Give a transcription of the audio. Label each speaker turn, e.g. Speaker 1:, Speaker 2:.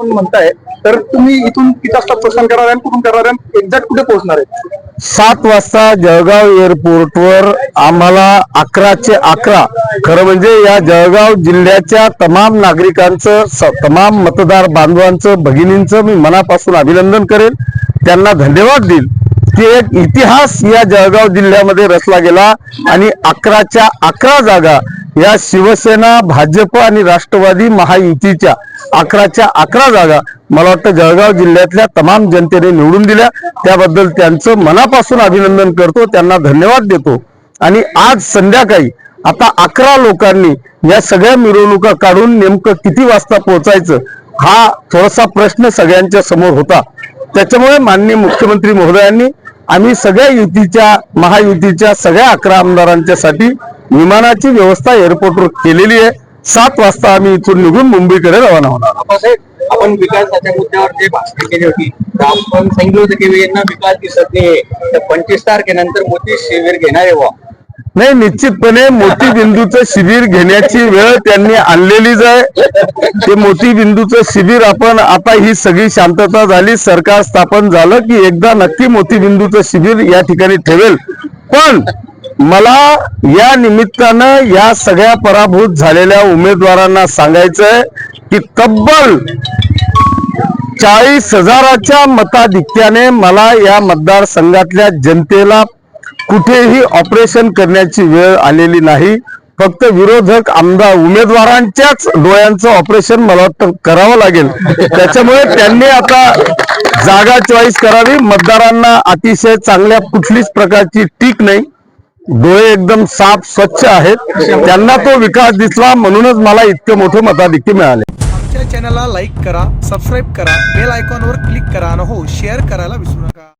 Speaker 1: म्हणताय तर तुम्ही इथून किती वाजता प्रस्थान करणार आहे कुठून करणार आहे एक्झॅक्ट कुठे पोहोचणार आहे
Speaker 2: सात वाजता जळगाव एअरपोर्टवर आम्हाला अकराचे अकरा. खरं म्हणजे या जळगाव जिल्ह्याच्या तमाम नागरिकांचं तमाम मतदार बांधवांचं भगिनींचं मी मनापासून अभिनंदन करेन त्यांना धन्यवाद देईल. की एक इतिहास या जळगाव जिल्ह्यामध्ये रचला गेला आणि अकराच्या अकरा जागा या शिवसेना भाजप आणि राष्ट्रवादी महायुतीच्या अकराच्या अकरा जागा मला वाटतं जळगाव जिल्ह्यातल्या तमाम जनतेने निवडून दिल्या. त्याबद्दल त्यांचं मनापासून अभिनंदन करतो. त्यांना धन्यवाद देतो. आणि आज संध्याकाळी आता अकरा लोकांनी या सगळ्या मिरवणुका काढून नेमकं किती वाजता पोहोचायचं हा थोडासा प्रश्न सगळ्यांच्या समोर होता. त्याच्यामुळे माननीय मुख्यमंत्री महोदयांनी आम्ही सगळ्या युतीच्या महायुतीच्या सगळ्या अकरा आमदारांच्यासाठी विमानाची व्यवस्था एअरपोर्टवर केलेली आहे. सात वाजता आम्ही इथून निघून मुंबईकडे रवाना होणार
Speaker 3: आपण विकासाच्या मुद्द्यावर जे भाषण केली होती आपण सांगितलं होतं की यांना विकास दिसत नाही तर पंचवीस तारखेनंतर मोठी शिबिर घेणार आहे.
Speaker 2: नाही निश्चितपणे मोती बिंदूचं शिबिर घेण्याची वेळ त्यांनी आणलेलीच आहे. ते मोती बिंदूचं शिबिर आपण आता ही सगळी शांतता झाली सरकार स्थापन झालं की एकदा नक्की मोती बिंदूचं शिबिर या ठिकाणी ठेवेल. पण मला या निमित्तानं या सगळ्या पराभूत झालेल्या उमेदवारांना सांगायचंय की तब्बल चाळीस हजाराच्या मताधिक्याने मला या मतदारसंघातल्या जनतेला कुठेही ऑपरेशन करण्याची वेळ आलेली नाही. फक्त विरोधक आमदार उमेदवारांच्याच डोळ्यांचं ऑपरेशन मला वाटतं करावं लागेल. त्याच्यामुळे त्यांनी आता जागा चॉईस करावी. मतदारांना अतिशय चांगल्या कुठलीच प्रकारची टीक नाही. डोळे एकदम साफ स्वच्छ आहेत. त्यांना तो विकास दिसला म्हणूनच मला इतकं मोठं मताधिक्य मिळाले.
Speaker 4: आमच्या चॅनलला लाईक करा सबस्क्राईब करा बेल आयकॉनवर क्लिक करा आणि हो शेअर करायला विसरू नका.